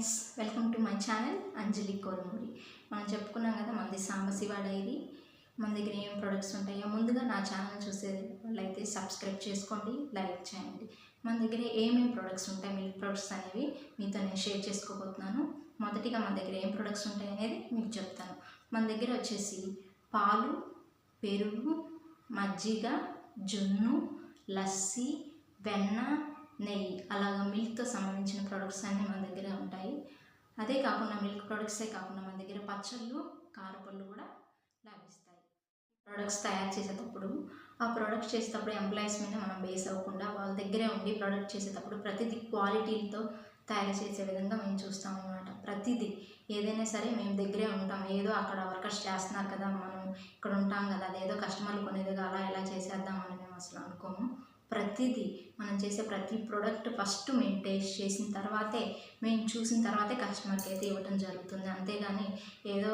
Friends welcome to my channel Anjali Koramuri. మనం చెప్పుకున్నాం కదా మనది సాంబశివ డైరీ మన దగ్గర ఏం ప్రొడక్ట్స్ ఉంటాయో ముందుగా నా ఛానల్ చూసే వాళ్ళైతే సబ్స్క్రైబ్ చేసుకోండి లైక్ చేయండి. మన దగ్గర ఏమేమి ప్రొడక్ట్స్ ఉంటాయి మిల్క్ ప్రొడక్ట్స్ అనేవి మీతో నేను షేర్ చేసుకోబోతున్నాను. మొదటిగా మన దగ్గర ఏం ప్రొడక్ట్స్ ఉంటాయి అనేది మీకు చెప్తాను. మన దగ్గర వచ్చేసి పాలు పెరుగు మజ్జిగ జున్ను లస్సీ వెన్న నెయ్యి అలాగ మిల్క్తో సంబంధించిన ప్రొడక్ట్స్ అన్నీ మన దగ్గర ఉంటాయి. అదే కాకుండా మిల్క్ ప్రొడక్ట్సే కాకుండా మన దగ్గర పచ్చళ్ళు కారపళ్ళు కూడా లభిస్తాయి. ప్రొడక్ట్స్ తయారు చేసేటప్పుడు ఆ ప్రొడక్ట్స్ చేసేటప్పుడు ఎంప్లాయీస్ మీద మనం బేస్ అవ్వకుండా వాళ్ళ దగ్గరే ఉండి ప్రొడక్ట్ చేసేటప్పుడు ప్రతిదీ క్వాలిటీతో తయారు చేసే విధంగా మేము చూస్తాం అనమాట ప్రతిదీ ఏదైనా సరే మేము దగ్గరే ఉంటాం. ఏదో అక్కడ వర్కర్స్ చేస్తున్నారు కదా మనం ఇక్కడ ఉంటాం కదా అదేదో కస్టమర్లు కొనేదిగా అలా ఎలా చేసేద్దామని మేము అసలు అనుకోము. ప్రతిదీ మనం చేసే ప్రతి ప్రోడక్ట్ ఫస్ట్ మేము టేస్ట్ చేసిన తర్వాతే మేము చూసిన తర్వాతే కస్టమర్కి అయితే ఇవ్వటం జరుగుతుంది. అంతేగాని ఏదో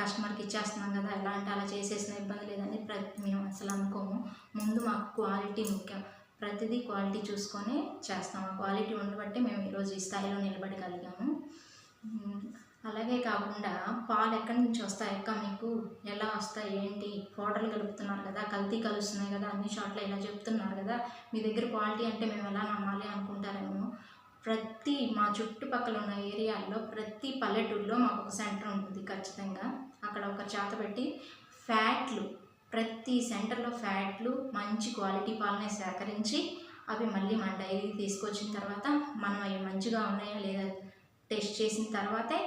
కస్టమర్కి ఇచ్చేస్తున్నాం కదా ఎలా అంటే అలా చేసేసిన ఇబ్బంది లేదని ప్రతి మేము అసలు అనుకోము. ముందు మాకు క్వాలిటీ ముఖ్యం. ప్రతిదీ క్వాలిటీ చూసుకొని చేస్తాము ఆ క్వాలిటీ ఉండబట్టి మేము ఈరోజు ఈ స్థాయిలో నిలబడగలిగాము. అలాగే కాకుండా పాలు ఎక్కడి నుంచి వస్తాయి? అక్క మీకు ఎలా వస్తాయి? ఏంటి? హోటల్ కలుపుతున్నారు కదా కల్తీ కలుస్తున్నాయి కదా అన్ని షాట్లు ఇలా చెప్తున్నారు కదా మీ దగ్గర క్వాలిటీ అంటే మేము ఎలా నమ్మాలి అనుకుంటారేమో. ప్రతి మా చుట్టుపక్కల ఉన్న ఏరియాల్లో ప్రతి పల్లెటూరులో మాకు ఒక సెంటర్ ఉంటుంది ఖచ్చితంగా. అక్కడ ఒక చేత పెట్టి ఫ్యాట్లు ప్రతి సెంటర్లో ఫ్యాట్లు మంచి క్వాలిటీ పాలనే సేకరించి అవి మళ్ళీ మన డైరీ తీసుకొచ్చిన తర్వాత మనం అవి మంచిగా ఉన్నాయా లేదా టెస్ట్ చేసిన తర్వాతే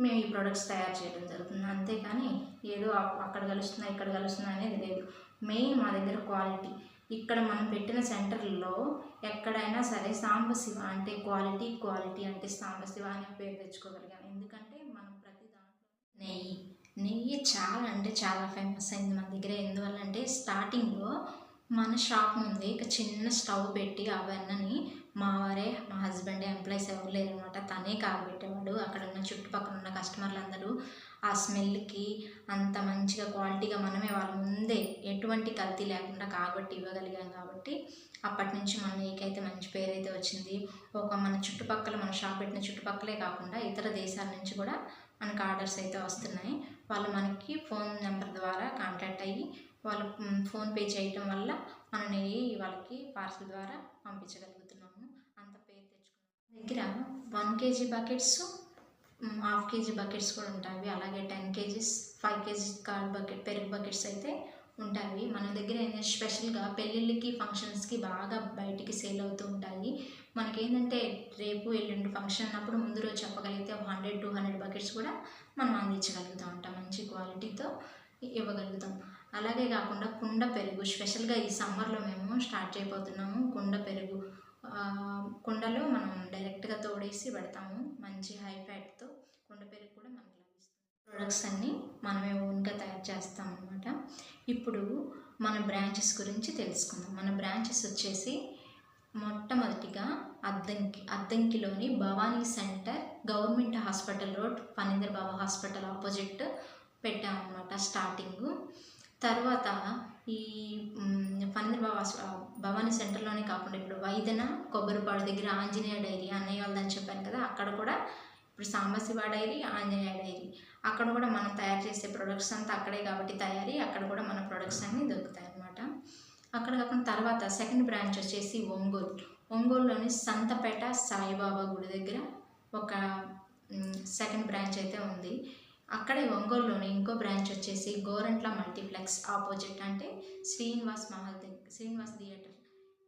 మేము ఈ ప్రొడక్ట్స్ తయారు చేయడం జరుగుతుంది. అంతేకాని ఏదో అప్- అక్కడ కలుస్తున్నా ఇక్కడ కలుస్తున్నాయి అనేది లేదు. మెయిన్ మా దగ్గర క్వాలిటీ ఇక్కడ మనం పెట్టిన సెంటర్లో ఎక్కడైనా సరే సాంబశివ అంటే క్వాలిటీ క్వాలిటీ అంటే సాంబశివ అనే పేరు తెచ్చుకోగలిగాను ఎందుకంటే మనం ప్రతి దాంట్లో నెయ్యి నెయ్యి చాలా అంటే చాలా ఫేమస్ అయింది మన దగ్గర. ఎందువల్ల అంటే స్టార్టింగ్లో మన షాప్ ముందు ఇక చిన్న స్టవ్ పెట్టి అవన్నీ మా వారే మా హస్బెండ్ ఎంప్లాయీస్ ఎవరు లేరనమాట తనే కాబెట్టేవాడు అక్కడ ఉన్న చుట్టుపక్కల ఉన్న కస్టమర్లు అందరూ ఆ స్మెల్కి అంత మంచిగా క్వాలిటీగా మనమే వాళ్ళ ముందే ఎటువంటి కల్తీ లేకుండా కాబట్టి ఇవ్వగలిగాం కాబట్టి అప్పటి నుంచి మన నీకైతే మంచి పేరు అయితే వచ్చింది. ఒక మన చుట్టుపక్కల మన షాప్ పెట్టిన చుట్టుపక్కలే కాకుండా ఇతర దేశాల నుంచి కూడా మనకు ఆర్డర్స్ అయితే వస్తున్నాయి. వాళ్ళు మనకి ఫోన్ నెంబర్ ద్వారా కాంటాక్ట్ అయ్యి వాళ్ళు ఫోన్పే ఫోన్ పే చేయటం వల్ల మన నెయ్యి వాళ్ళకి పార్సల్ ద్వారా పంపించగలుగుతున్నాము. అంత పేరు తెచ్చుకున్నాం దగ్గర one kg buckets half kg buckets కూడా ఉంటాయి. అలాగే ten kgs five kg curd bucket పెరుగు బకెట్స్ అయితే ఉంటాయి. మన దగ్గర ఏంటంటే స్పెషల్గా పెళ్ళిళ్ళకి ఫంక్షన్స్కి బాగా బయటికి సేల్ అవుతూ ఉంటాయి. మనకేంటంటే రేపు ఎల్లుండి ఫంక్షన్ అన్నప్పుడు ముందు రోజు చెప్పగలిగితే ఒక హండ్రెడ్ టూ హండ్రెడ్ బకెట్స్ కూడా మనం అందించగలుగుతూ ఉంటాం. మంచి క్వాలిటీతో ఇవ్వగలుగుతాం. అలాగే కాకుండా కుండ పెరుగు స్పెషల్గా ఈ సమ్మర్లో మేము స్టార్ట్ చేయబోతున్నాము కుండ పెరుగు. కుండలో మనం డైరెక్ట్గా తోడేసి పెడతాము మంచి హై ఫ్యాట్తో. కుండ పెరుగు కూడా మనకు లభిస్తుంది. ప్రొడక్ట్స్ అన్నీ మనమే ఓన్గా తయారు చేస్తాం అనమాట ఇప్పుడు మన బ్రాంచెస్ గురించి తెలుసుకుందాం. మన బ్రాంచెస్ వచ్చేసి మొట్టమొదటిగా Addanki అద్దంకిలోని Bhavani centre government hospital road Phanindra Baba hospital opposite పెట్టామన్నమాట starting. తర్వాత ఈ మ్, బాబా భవానీ సెంటర్లోనే కాకుండా ఇప్పుడు వైదన కొబ్బరిపాడు దగ్గర ఆంజనేయ డైరీ అన్నయ్య వాళ్ళని చెప్పాను కదా అక్కడ కూడా ఇప్పుడు సాంబశివ డైరీ ఆంజనేయ డైరీ. అక్కడ కూడా మనం తయారు చేసే ప్రొడక్ట్స్ అంతా అక్కడే కాబట్టి తయారీ అక్కడ కూడా మన ప్రొడక్ట్స్ అన్నీ దొరుకుతాయి అన్నమాట. అక్కడ కాకుండా తర్వాత సెకండ్ బ్రాంచ్ వచ్చేసి ఒంగోలు. ఒంగోలులోని సంతపేట సాయిబాబా గుడి దగ్గర ఒక సెకండ్ బ్రాంచ్ అయితే ఉంది. అక్కడే ఒంగోలులోని ఇంకో బ్రాంచ్ వచ్చేసి గోరంట్ల మల్టీప్లెక్స్ ఆపోజిట్ అంటే శ్రీనివాస్ మహల్ శ్రీనివాస్ థియేటర్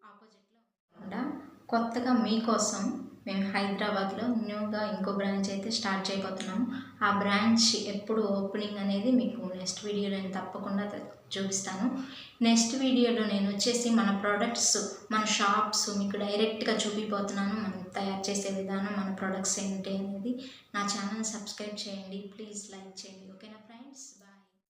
ఆపోజిట్లో. కాకుండా కొత్తగా మీకోసం మేము హైదరాబాద్లో న్యూగా ఇంకో బ్రాంచ్ అయితే స్టార్ట్ చేయబోతున్నాం ఆ బ్రాంచ్ ఎప్పుడు ఓపెనింగ్ అనేది మీకు నెక్స్ట్ వీడియోలో నేను తప్పకుండా చూపిస్తాను. నెక్స్ట్ వీడియోలో నేను వచ్చేసి మన ప్రోడక్ట్స్ మన షాప్స్ మీకు డైరెక్ట్గా చూపిపోతున్నాను మనం తయారు చేసే విధానం మన ప్రొడక్ట్స్ ఏంటి అనేది నా ఛానల్ సబ్స్క్రైబ్ చేయండి. ప్లీజ్ లైక్ చేయండి. ఓకేనా?